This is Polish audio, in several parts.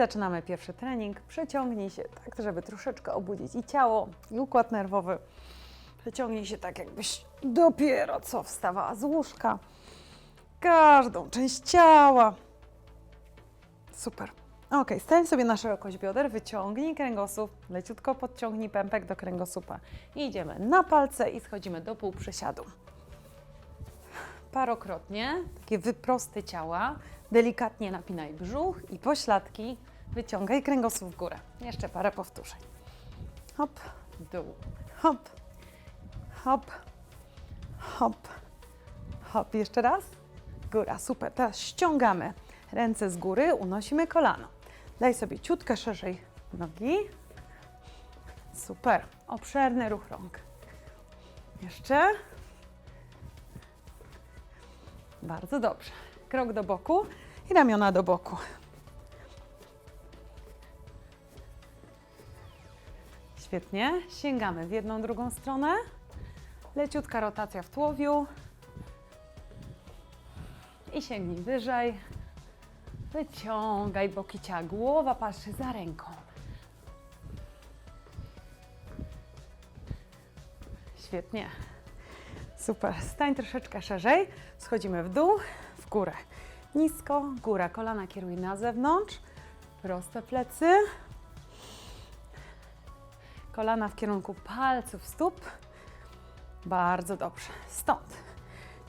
zaczynamy pierwszy trening. Przeciągnij się tak, żeby troszeczkę obudzić i ciało, i układ nerwowy. Przeciągnij się tak, jakbyś dopiero co wstawała z łóżka. Każdą część ciała. Super. Ok, stań sobie na szerokość bioder, wyciągnij kręgosłup, leciutko podciągnij pępek do kręgosłupa. I idziemy na palce i schodzimy do półprzysiadu. Parokrotnie, takie wyprosty ciała, delikatnie napinaj brzuch i pośladki, wyciągaj kręgosłup w górę. Jeszcze parę powtórzeń. Hop, dół, hop, hop, hop, hop. Jeszcze raz. Góra, super. Teraz ściągamy ręce z góry, unosimy kolano. Daj sobie ciutkę szerzej nogi. Super. Obszerny ruch rąk. Jeszcze. Bardzo dobrze. Krok do boku i ramiona do boku. Świetnie. Sięgamy w jedną, drugą stronę. Leciutka rotacja w tułowiu. I sięgnij wyżej. Wyciągaj boki ciała. Głowa patrzy za ręką. Świetnie. Super. Stań troszeczkę szerzej. Schodzimy w dół, w górę. Nisko, góra. Kolana kieruj na zewnątrz. Proste plecy. Kolana w kierunku palców stóp. Bardzo dobrze. Stąd.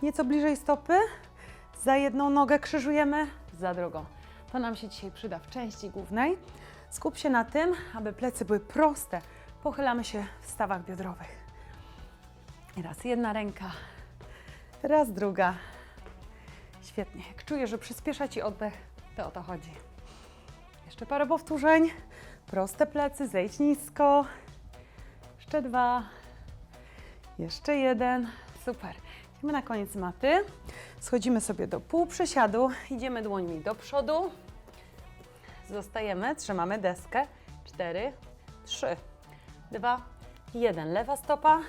Nieco bliżej stopy. Za jedną nogę krzyżujemy, za drugą. To nam się dzisiaj przyda w części głównej. Skup się na tym, aby plecy były proste. Pochylamy się w stawach biodrowych. Raz jedna ręka, raz druga. Świetnie. Jak czujesz, że przyspiesza Ci oddech, to o to chodzi. Jeszcze parę powtórzeń. Proste plecy, zejdź nisko. Jeszcze dwa. Jeszcze jeden. Super. Idziemy na koniec maty. Schodzimy sobie do półprzysiadu. Idziemy dłońmi do przodu. Zostajemy, trzymamy deskę. Cztery, trzy, dwa, jeden. Lewa stopa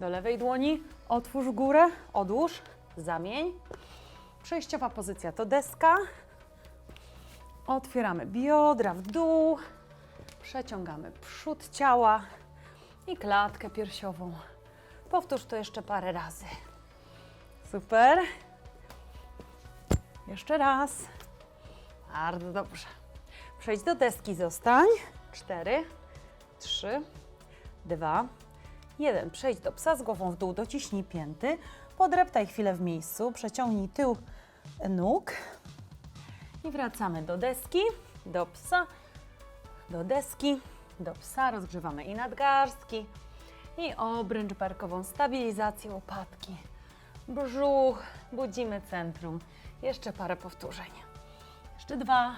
do lewej dłoni. Otwórz górę, odłóż, zamień. Przejściowa pozycja to deska. Otwieramy biodra w dół. Przeciągamy przód ciała i klatkę piersiową. Powtórz to jeszcze parę razy. Super. Jeszcze raz. Bardzo dobrze. Przejdź do deski, zostań. Cztery, trzy, dwa, jeden. Przejdź do psa z głową w dół, dociśnij pięty. Podreptaj chwilę w miejscu, przeciągnij tył nóg. I wracamy do deski, do psa, do deski, do psa. Rozgrzewamy i nadgarstki, i obręcz barkową, stabilizację łopatki brzuch, budzimy centrum. Jeszcze parę powtórzeń. Jeszcze dwa.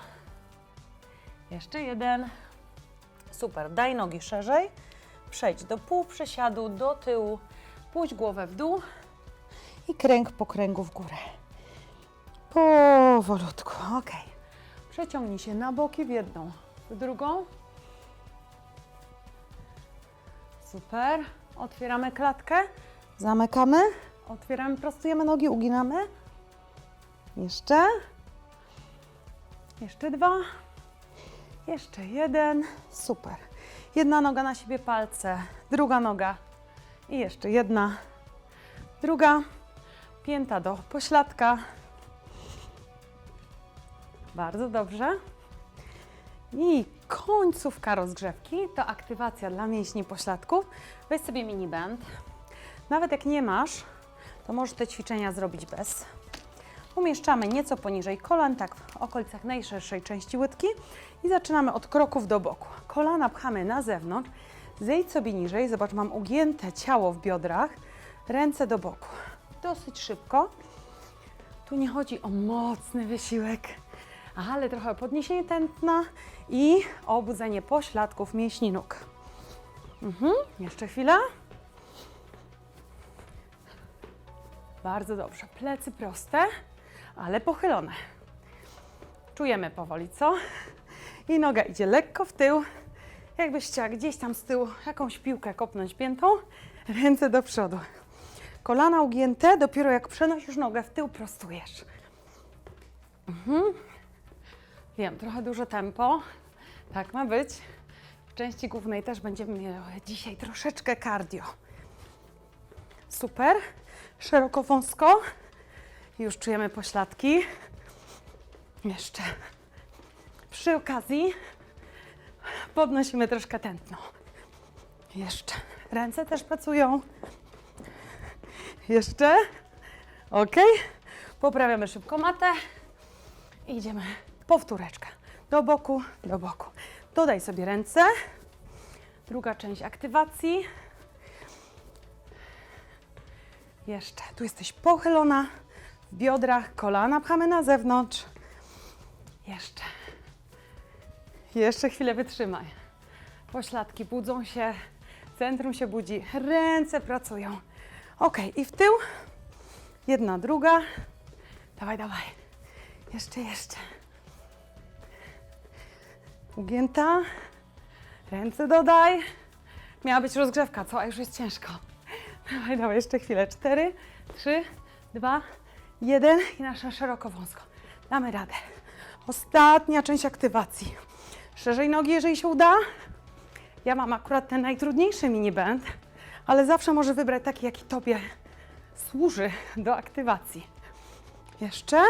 Jeszcze jeden. Super. Daj nogi szerzej. Przejdź do półprzesiadu, do tyłu. Puść głowę w dół i kręg po kręgu w górę. Powolutku. Ok. Przeciągnij się na boki w jedną, w drugą. Super. Otwieramy klatkę. Zamykamy. Otwieramy, prostujemy nogi, uginamy. Jeszcze. Jeszcze dwa. Jeszcze jeden. Super. Jedna noga na siebie, palce. Druga noga. I jeszcze jedna. Druga. Pięta do pośladka. Bardzo dobrze. I końcówka rozgrzewki to aktywacja dla mięśni pośladków. Weź sobie mini band. Nawet jak nie masz, to możesz te ćwiczenia zrobić bez. Umieszczamy nieco poniżej kolan, tak w okolicach najszerszej części łydki i zaczynamy od kroków do boku. Kolana pchamy na zewnątrz, zejdź sobie niżej, zobacz, mam ugięte ciało w biodrach, ręce do boku. Dosyć szybko. Tu nie chodzi o mocny wysiłek, ale trochę podniesienie tętna i obudzenie pośladków mięśni nóg. Mhm, jeszcze chwila. Bardzo dobrze. Plecy proste, ale pochylone. Czujemy powoli, co? I noga idzie lekko w tył. Jakbyś chciała gdzieś tam z tyłu jakąś piłkę kopnąć piętą, ręce do przodu. Kolana ugięte, dopiero jak przenosisz nogę w tył, prostujesz. Mhm. Wiem, trochę duże tempo. Tak ma być. W części głównej też będziemy miały dzisiaj troszeczkę cardio. Super. Szeroko, wąsko. Już czujemy pośladki. Jeszcze. Przy okazji podnosimy troszkę tętno. Jeszcze. Ręce też pracują. Jeszcze. Ok. Poprawiamy szybko matę. I idziemy powtóreczkę. Do boku, do boku. Dodaj sobie ręce. Druga część aktywacji. Jeszcze. Tu jesteś pochylona w biodrach, kolana pchamy na zewnątrz. Jeszcze. Jeszcze chwilę wytrzymaj. Pośladki budzą się, centrum się budzi, ręce pracują. Ok, i w tył. Jedna, druga. Dawaj, dawaj. Jeszcze, jeszcze. Ugięta. Ręce dodaj. Miała być rozgrzewka, co? A już jest ciężko. Dawaj, dawaj, jeszcze chwilę. Cztery, trzy, dwa, jeden i nasza szeroko wąsko. Damy radę. Ostatnia część aktywacji. Szerzej nogi, jeżeli się uda. Ja mam akurat ten najtrudniejszy mini band, ale zawsze może wybrać taki, jaki Tobie służy do aktywacji. Jeszcze.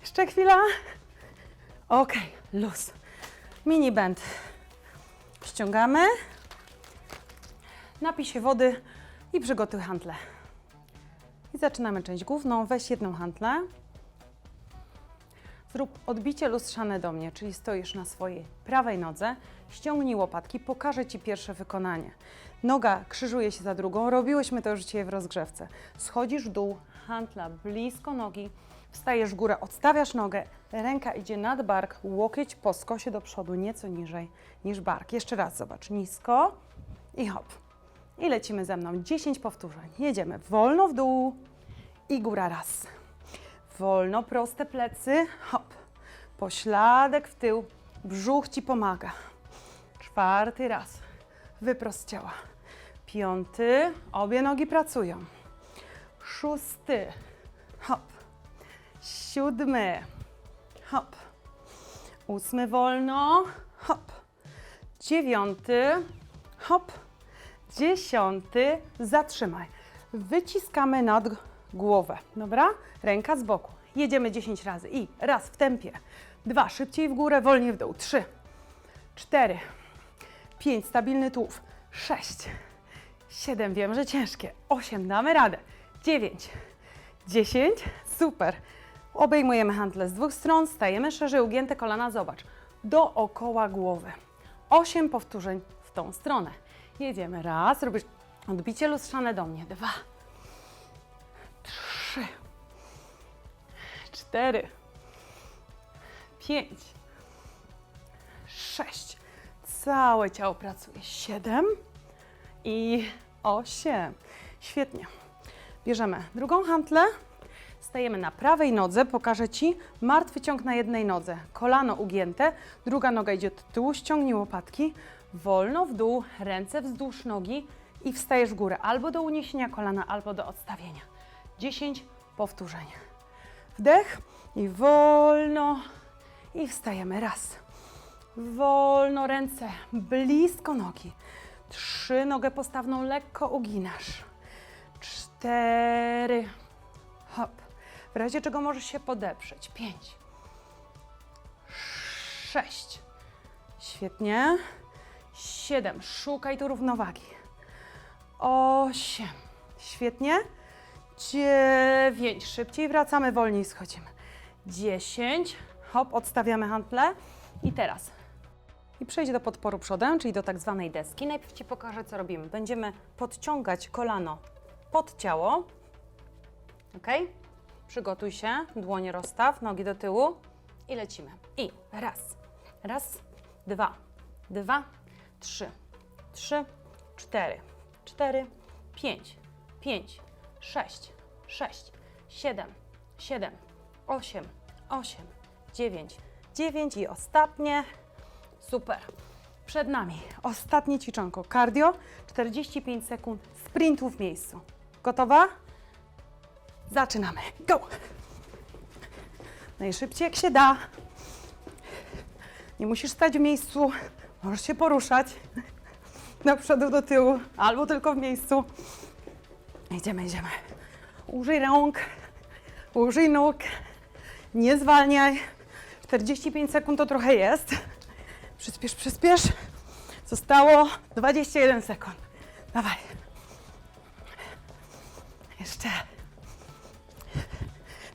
Jeszcze chwila. Ok, luz. Mini band. Ściągamy. Napij się wody i przygotuj hantle. I zaczynamy część główną. Weź jedną hantlę. Zrób odbicie lustrzane do mnie, czyli stoisz na swojej prawej nodze, ściągnij łopatki, pokażę Ci pierwsze wykonanie. Noga krzyżuje się za drugą, robiłyśmy to już dzisiaj w rozgrzewce. Schodzisz w dół, hantla blisko nogi, wstajesz w górę, odstawiasz nogę, ręka idzie nad bark, łokieć po skosie do przodu, nieco niżej niż bark. Jeszcze raz zobacz, nisko i hop. I lecimy ze mną, 10 powtórzeń. Jedziemy wolno w dół i góra raz. Wolno, proste plecy, hop. Pośladek w tył, brzuch Ci pomaga. Czwarty raz, wyprost ciała. Piąty, obie nogi pracują. Szósty, hop. Siódmy, hop. Ósmy wolno, hop. Dziewiąty, hop. Dziesiąty, zatrzymaj. Wyciskamy nad głowę, dobra? Ręka z boku. Jedziemy 10 razy. I raz w tempie, dwa, szybciej w górę, wolniej w dół, trzy, cztery, pięć, stabilny tułów, sześć, siedem, wiem, że ciężkie, osiem, damy radę, dziewięć, dziesięć, super. Obejmujemy hantle z dwóch stron, stajemy szerzej, ugięte kolana, zobacz, dookoła głowy. Osiem powtórzeń w tą stronę. Jedziemy, raz, robisz odbicie lustrzane do mnie, dwa, trzy, cztery, pięć, sześć. Całe ciało pracuje. Siedem i osiem. Świetnie. Bierzemy drugą hantlę. Stajemy na prawej nodze. Pokażę Ci martwy ciąg na jednej nodze. Kolano ugięte, druga noga idzie do tyłu, ściągnij łopatki. Wolno w dół, ręce wzdłuż nogi i wstajesz w górę. Albo do uniesienia kolana, albo do odstawienia. 10 powtórzeń. Wdech i wolno i wstajemy. Raz. Wolno ręce blisko nogi. Trzy, nogę postawną lekko uginasz. Cztery. Hop. Razie czego możesz się podeprzeć. Pięć. Sześć. Świetnie. Siedem. Szukaj tu równowagi. Osiem. Świetnie. Dziewięć. Szybciej wracamy, wolniej schodzimy. Dziesięć. Hop, odstawiamy hantle. I teraz. I przejść do podporu przodem, czyli do tak zwanej deski. Najpierw Ci pokażę, co robimy. Będziemy podciągać kolano pod ciało. Ok? Przygotuj się, dłonie rozstaw, nogi do tyłu i lecimy. I raz, raz, dwa, dwa, trzy, trzy, cztery, cztery, pięć, pięć, sześć, sześć, siedem, siedem, osiem, osiem, dziewięć, dziewięć i ostatnie. Super. Przed nami ostatnie ćwiczonko. Cardio, 45 sekund sprintu w miejscu. Gotowa? Zaczynamy. Go! Najszybciej jak się da. Nie musisz stać w miejscu, możesz się poruszać do przodu, do tyłu, albo tylko w miejscu. Idziemy, idziemy. Użyj rąk, użyj nóg, nie zwalniaj. 45 sekund to trochę jest. Przyspiesz, przyspiesz. Zostało 21 sekund. Dawaj. Jeszcze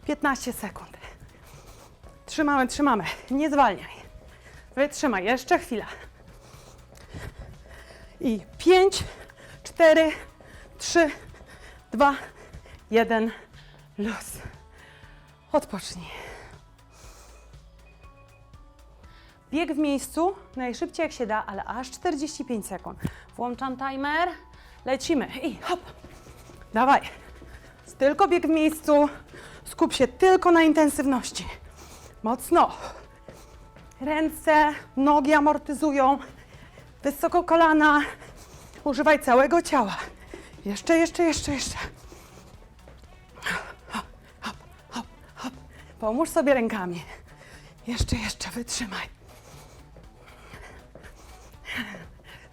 15 sekund. Trzymamy, trzymamy. Nie zwalniaj. Wytrzymaj, jeszcze chwila. I 5, 4, 3, 2, 1. Luz. Odpocznij. Bieg w miejscu, najszybciej jak się da, ale aż 45 sekund. Włączam timer, lecimy i hop. Dawaj. Tylko bieg w miejscu, skup się tylko na intensywności. Mocno. Ręce, nogi amortyzują, wysoko kolana. Używaj całego ciała. Jeszcze, jeszcze, jeszcze, jeszcze. Hop, hop, hop, hop. Pomóż sobie rękami. Jeszcze, jeszcze, wytrzymaj.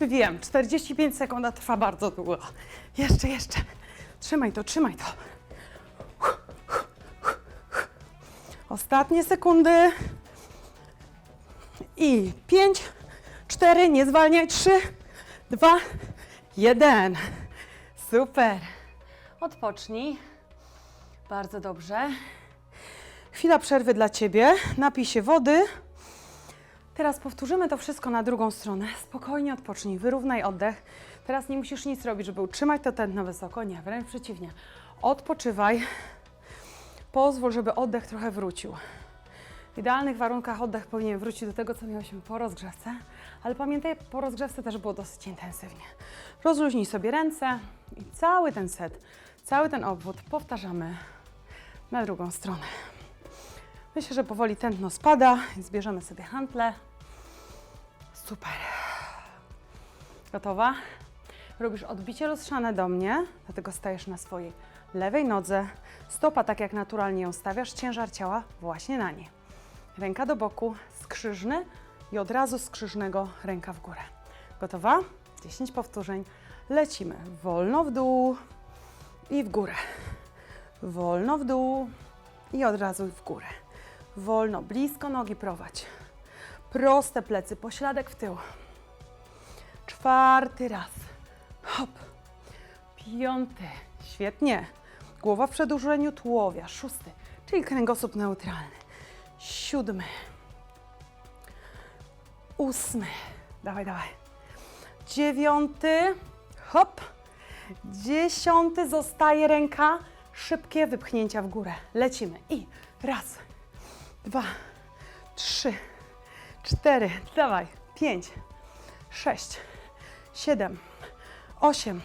Wiem, 45 sekund trwa bardzo długo. Jeszcze, jeszcze. Trzymaj to, trzymaj to. Ostatnie sekundy. I 5, 4, nie zwalniaj, 3, 2, 1. Super. Odpocznij. Bardzo dobrze. Chwila przerwy dla Ciebie. Napij się wody. Teraz powtórzymy to wszystko na drugą stronę. Spokojnie odpocznij, wyrównaj oddech. Teraz nie musisz nic robić, żeby utrzymać to tętno wysoko. Nie, wręcz przeciwnie. Odpoczywaj. Pozwól, żeby oddech trochę wrócił. W idealnych warunkach oddech powinien wrócić do tego, co mieliśmy po rozgrzewce, ale pamiętaj, po rozgrzewce też było dosyć intensywnie. Rozluźnij sobie ręce i cały ten set, cały ten obwód powtarzamy na drugą stronę. Myślę, że powoli tętno spada, więc bierzemy sobie hantle. Super. Gotowa? Robisz odbicie rozszane do mnie, dlatego stajesz na swojej lewej nodze. Stopa, tak jak naturalnie ją stawiasz, ciężar ciała właśnie na niej. Ręka do boku, skrzyżny i od razu skrzyżnego ręka w górę. Gotowa? 10 powtórzeń. Lecimy wolno w dół i w górę. Wolno w dół i od razu w górę. Wolno, blisko nogi prowadź. Proste plecy, pośladek w tył. Czwarty raz. Hop. Piąty. Świetnie. Głowa w przedłużeniu tułowia. Szósty, czyli kręgosłup neutralny. Siódmy. Ósmy. Dawaj, dawaj. Dziewiąty. Hop. Dziesiąty. Zostaje ręka. Szybkie wypchnięcia w górę. Lecimy. I raz, dwa, trzy, cztery. Dawaj. Pięć, sześć, siedem, osiem,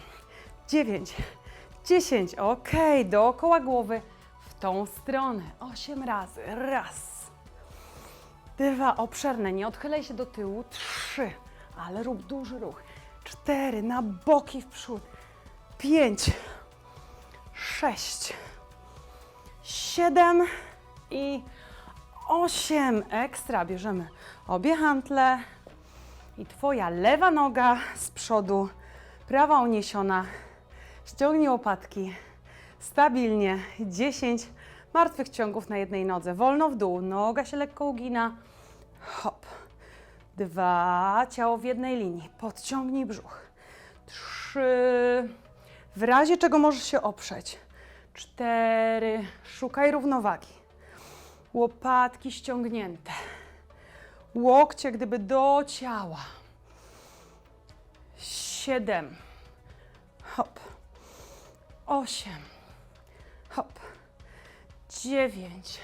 dziewięć, dziesięć. Ok, dookoła głowy w tą stronę. Osiem razy. Raz. Dwa, obszerne, nie odchylaj się do tyłu. Trzy, ale rób duży ruch. Cztery, na boki w przód. Pięć, sześć, siedem i osiem. Ekstra, bierzemy obie hantle i Twoja lewa noga z przodu, prawa uniesiona. Ściągnij łopatki stabilnie. 10 martwych ciągów na jednej nodze. Wolno w dół, noga się lekko ugina. Hop. Dwa, ciało w jednej linii. Podciągnij brzuch. Trzy. W razie czego możesz się oprzeć. Cztery. Szukaj równowagi. Łopatki ściągnięte. Łokcie gdyby do ciała. Siedem. Hop. Osiem. Hop. Dziewięć.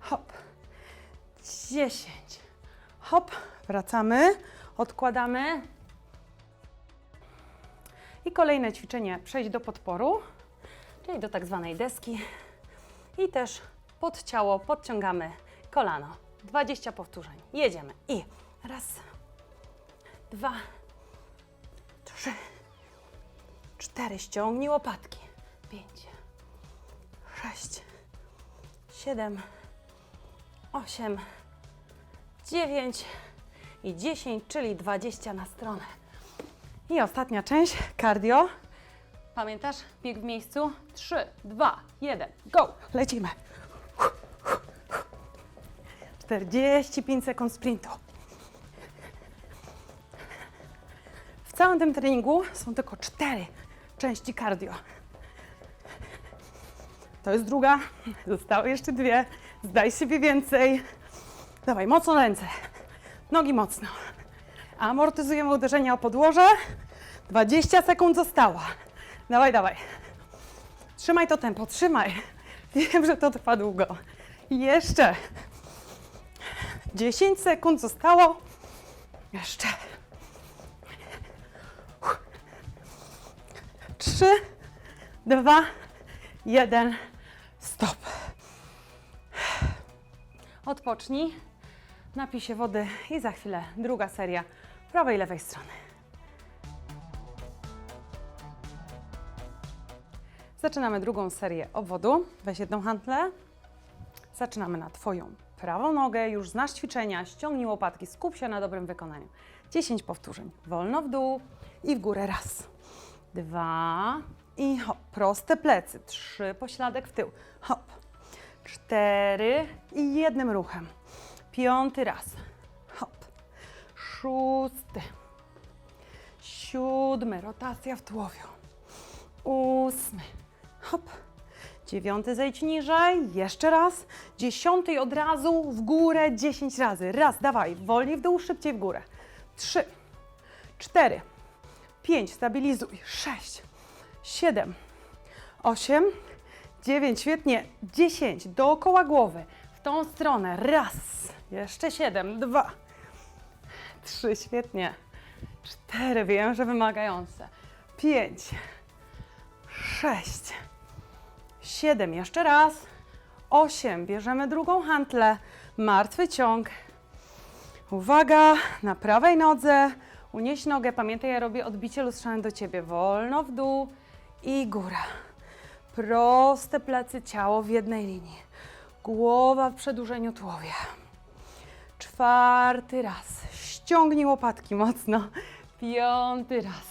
Hop. Dziesięć. Hop. Wracamy. Odkładamy. I kolejne ćwiczenie przejść do podporu, czyli do tak zwanej deski. I też pod ciało podciągamy kolano. 20 powtórzeń. Jedziemy. I raz, dwa, trzy, cztery. Ściągnij łopatki. Pięć, sześć, siedem, osiem, dziewięć, i 10, czyli 20 na stronę. I ostatnia część, cardio. Pamiętasz? Bieg w miejscu. 3, 2, 1, go! Lecimy. 45 sekund sprintu. W całym tym treningu są tylko cztery części cardio. To jest druga. Zostały jeszcze dwie. Zdaj siebie więcej. Dawaj, mocno ręce. Nogi mocno. Amortyzujemy uderzenia o podłoże. 20 sekund zostało. Dawaj, dawaj. Trzymaj to tempo, trzymaj. Wiem, że to trwa długo. Jeszcze. 10 sekund zostało. Jeszcze. Trzy, dwa, jeden. Stop. Odpocznij. Napij się wody i za chwilę druga seria prawej lewej strony. Zaczynamy drugą serię obwodu. Weź jedną hantlę. Zaczynamy na Twoją prawą nogę. Już znasz ćwiczenia. Ściągnij łopatki, skup się na dobrym wykonaniu. 10 powtórzeń. Wolno w dół i w górę. Raz, dwa i hop. Proste plecy. Trzy, pośladek w tył. Hop. Cztery i jednym ruchem. Piąty raz. Hop. Szósty. Siódmy. Rotacja w tułowiu. Ósmy. Hop. Dziewiąty zejdź niżej. Jeszcze raz. Dziesiąty i od razu w górę dziesięć razy. Raz, dawaj. Wolniej w dół, szybciej w górę. Trzy. Cztery. Pięć. Stabilizuj. Sześć. Siedem. Osiem. Dziewięć. Świetnie. Dziesięć. Dookoła głowy. W tą stronę. Raz. Jeszcze siedem. Dwa. Trzy. Świetnie. Cztery. Wiem, że wymagające. Pięć. Sześć. Siedem. Jeszcze raz. Osiem. Bierzemy drugą hantlę. Martwy ciąg. Uwaga, na prawej nodze. Unieś nogę. Pamiętaj, ja robię odbicie lustrzane do Ciebie. Wolno w dół i góra. Proste plecy, ciało w jednej linii. Głowa w przedłużeniu tułowia. Czwarty raz. Ściągnij łopatki mocno. Piąty raz.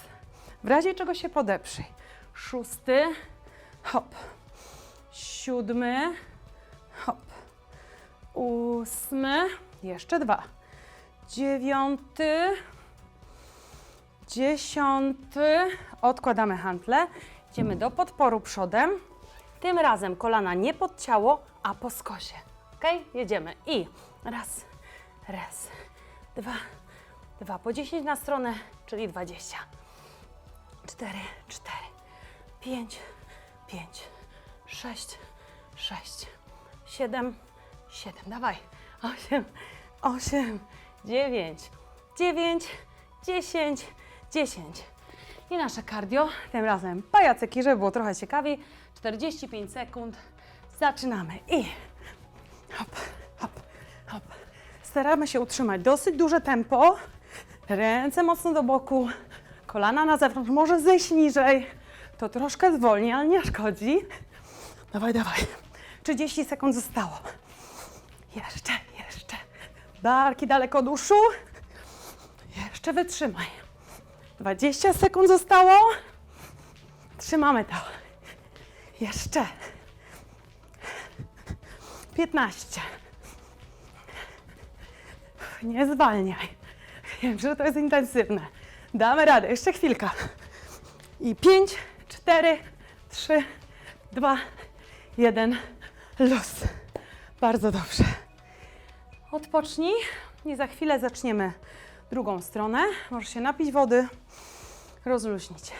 W razie czego się podeprzyj. Szósty. Hop. Siódmy. Hop. Ósmy. Jeszcze dwa. Dziewiąty. Dziesiąty. Odkładamy hantle. Idziemy do podporu przodem. Tym razem kolana nie pod ciało, a po skosie. Ok? Jedziemy. I raz, raz, dwa, dwa. Po 10 na stronę, czyli 20. Cztery, cztery, pięć, pięć, sześć, sześć, siedem, siedem. Dawaj. Osiem, osiem, dziewięć, dziewięć, dziesięć, dziesięć. I nasze cardio, tym razem pajacyki, żeby było trochę ciekawiej. 45 sekund. Zaczynamy. I hop, hop, hop. Staramy się utrzymać dosyć duże tempo. Ręce mocno do boku. Kolana na zewnątrz, może zejść niżej. To troszkę zwolni, ale nie szkodzi. Dawaj, dawaj. 30 sekund zostało. Jeszcze, jeszcze. Barki daleko od uszu. Jeszcze wytrzymaj. 20 sekund zostało. Trzymamy to. Jeszcze. 15. Nie zwalniaj. Wiem, że to jest intensywne. Damy radę. Jeszcze chwilka. I 5, 4, 3, 2, 1. Luz. Bardzo dobrze. Odpocznij i za chwilę zaczniemy drugą stronę. Możesz się napić wody, rozluźnić.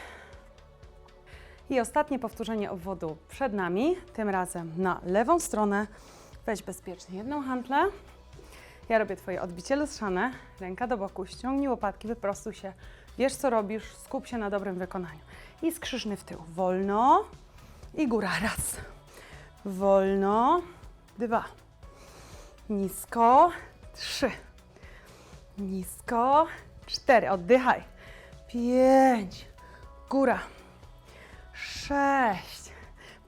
I ostatnie powtórzenie obwodu przed nami, tym razem na lewą stronę. Weź bezpiecznie jedną hantlę. Ja robię Twoje odbicie lustrzane, ręka do boku, ściągnij łopatki, wyprostuj się. Wiesz co robisz, skup się na dobrym wykonaniu. I skrzyżny w tył. Wolno i góra. Raz. Wolno. Dwa. Nisko. Trzy. Nisko. Cztery. Oddychaj. Pięć. Góra. Sześć.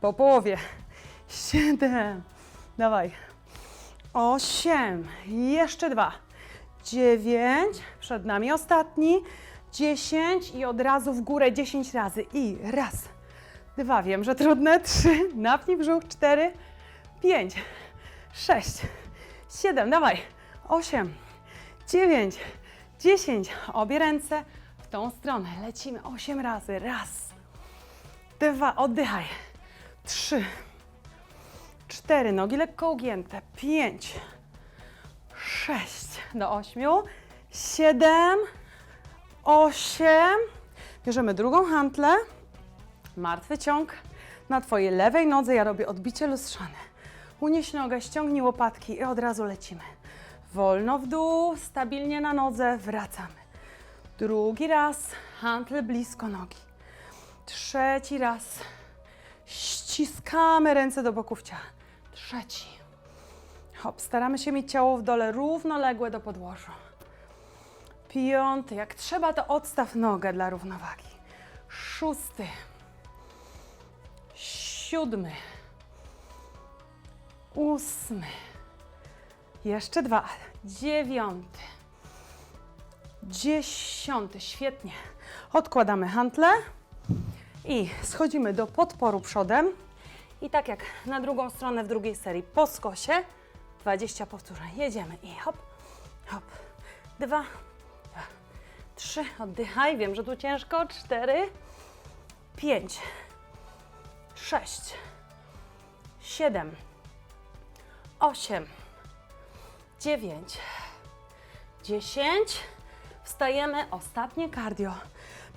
Po połowie. Siedem. Dawaj. Osiem. Jeszcze dwa. dziewięć, przed nami ostatni, dziesięć i od razu w górę dziesięć razy. I raz, dwa, wiem, że trudne, trzy, napnij brzuch, cztery, pięć, sześć, siedem, dawaj, osiem, dziewięć, dziesięć. Obie ręce tą stronę. Lecimy osiem razy. Raz, dwa, oddychaj, trzy, cztery, nogi lekko ugięte, pięć, sześć, do ośmiu, siedem, osiem. Bierzemy drugą hantlę, martwy ciąg na Twojej lewej nodze. Ja robię odbicie lustrzane. Unieś nogę, ściągnij łopatki i od razu lecimy. Wolno w dół, stabilnie na nodze, wracamy. Drugi raz, hantle blisko nogi. Trzeci raz, ściskamy ręce do boków ciała. Trzeci. Hop, staramy się mieć ciało w dole równoległe do podłoża. Piąty, jak trzeba, to odstaw nogę dla równowagi. Szósty. Siódmy. Ósmy. Jeszcze dwa. Dziewiąty. Dziesiąty. Świetnie. Odkładamy hantle i schodzimy do podporu przodem. I tak jak na drugą stronę w drugiej serii po skosie, 20 powtórzeń. Jedziemy i hop, hop. Dwa, trzy. Oddychaj. Wiem, że tu ciężko. Cztery, pięć, sześć, siedem, osiem, dziewięć, dziesięć. Wstajemy. Ostatnie cardio.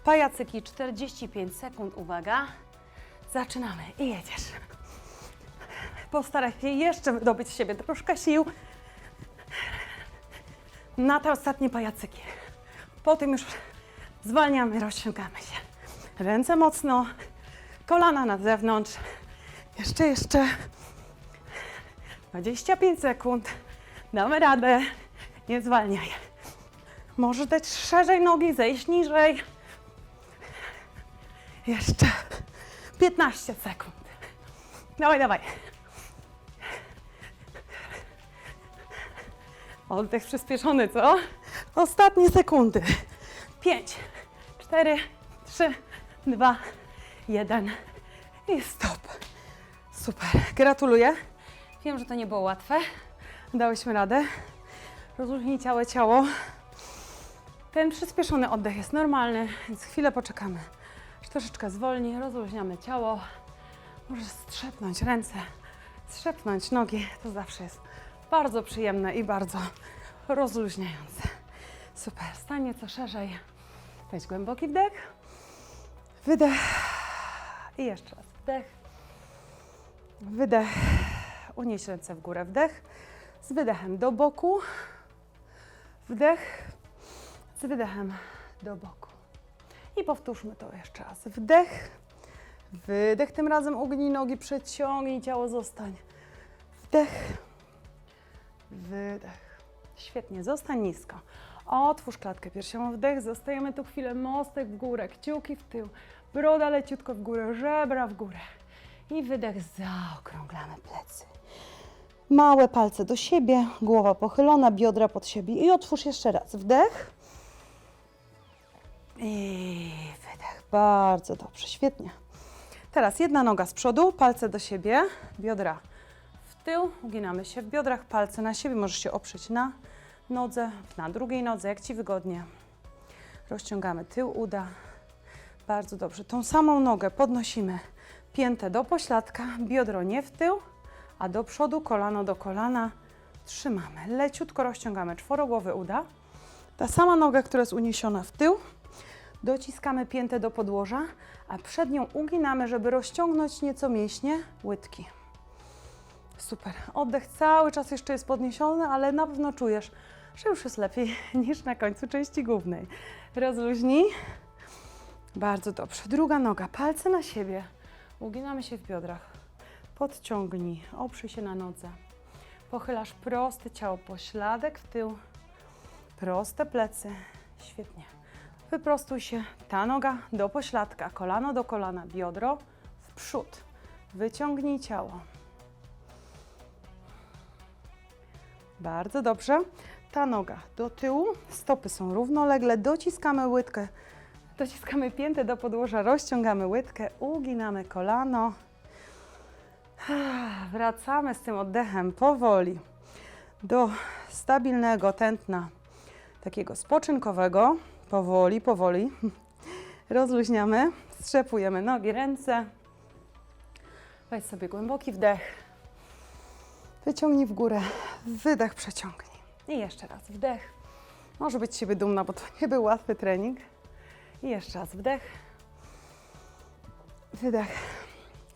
Pajacyki 45 sekund. Uwaga. Zaczynamy i jedziesz. Postaraj się jeszcze wydobyć z siebie troszkę sił na te ostatnie pajacyki. Po tym już zwalniamy, rozciągamy się. Ręce mocno, kolana na zewnątrz. Jeszcze, jeszcze. 25 sekund. Damy radę. Nie zwalniaj. Możesz dać szerzej nogi, zejść niżej. Jeszcze 15 sekund. Dawaj, dawaj. Oddech przyspieszony, co? Ostatnie sekundy. 5, 4, 3, 2, 1 i stop. Super. Gratuluję. Wiem, że to nie było łatwe. Dałyśmy radę. Rozluźnij całe ciało. Ten przyspieszony oddech jest normalny, więc chwilę poczekamy. Troszeczkę zwolni, rozluźniamy ciało. Możesz strzepnąć ręce, strzepnąć nogi. To zawsze jest bardzo przyjemne i bardzo rozluźniające. Super. Stań nieco szerzej. Weź głęboki wdech. Wydech. I jeszcze raz wdech. Wydech. Unieś ręce w górę. Wdech. Z wydechem do boku. Wdech. Wydechem do boku. I powtórzmy to jeszcze raz. Wdech. Wydech. Tym razem ugnij nogi, przeciągnij ciało, zostań. Wdech. Wydech. Świetnie, zostań nisko. Otwórz klatkę piersiową, wdech, zostajemy tu chwilę, mostek w górę, kciuki w tył, broda leciutko w górę, żebra w górę. I wydech, zaokrąglamy plecy. Małe palce do siebie, głowa pochylona, biodra pod siebie i otwórz jeszcze raz. Wdech. I wydech. Bardzo dobrze, świetnie. Teraz jedna noga z przodu, palce do siebie, biodra w tył, uginamy się w biodrach, palce na siebie, możesz się oprzeć na nodze, na drugiej nodze, jak Ci wygodnie. Rozciągamy tył uda. Bardzo dobrze. Tą samą nogę podnosimy piętę do pośladka, biodro nie w tył, a do przodu, kolano do kolana. Trzymamy. Leciutko rozciągamy czworogłowy uda. Ta sama noga, która jest uniesiona w tył, dociskamy piętę do podłoża, a przed nią uginamy, żeby rozciągnąć nieco mięśnie łydki. Super. Oddech cały czas jeszcze jest podniesiony, ale na pewno czujesz, że już jest lepiej niż na końcu części głównej. Rozluźnij. Bardzo dobrze. Druga noga, palce na siebie. Uginamy się w biodrach. Podciągnij, oprzyj się na nodze. Pochylasz proste ciało, pośladek w tył, proste plecy. Świetnie. Wyprostuj się. Ta noga do pośladka, kolano do kolana, biodro w przód. Wyciągnij ciało. Bardzo dobrze. ta noga do tyłu, stopy są równolegle, dociskamy łydkę, dociskamy piętę do podłoża, rozciągamy łydkę, uginamy kolano. Wracamy z tym oddechem powoli do stabilnego tętna, takiego spoczynkowego. Powoli, powoli. Rozluźniamy, strzepujemy nogi, ręce. Weź sobie głęboki wdech. Wyciągnij w górę, wydech przeciągnij. I jeszcze raz wdech. Może być siebie dumna, bo to nie był łatwy trening. I jeszcze raz wdech. Wydech.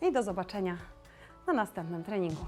I do zobaczenia na następnym treningu.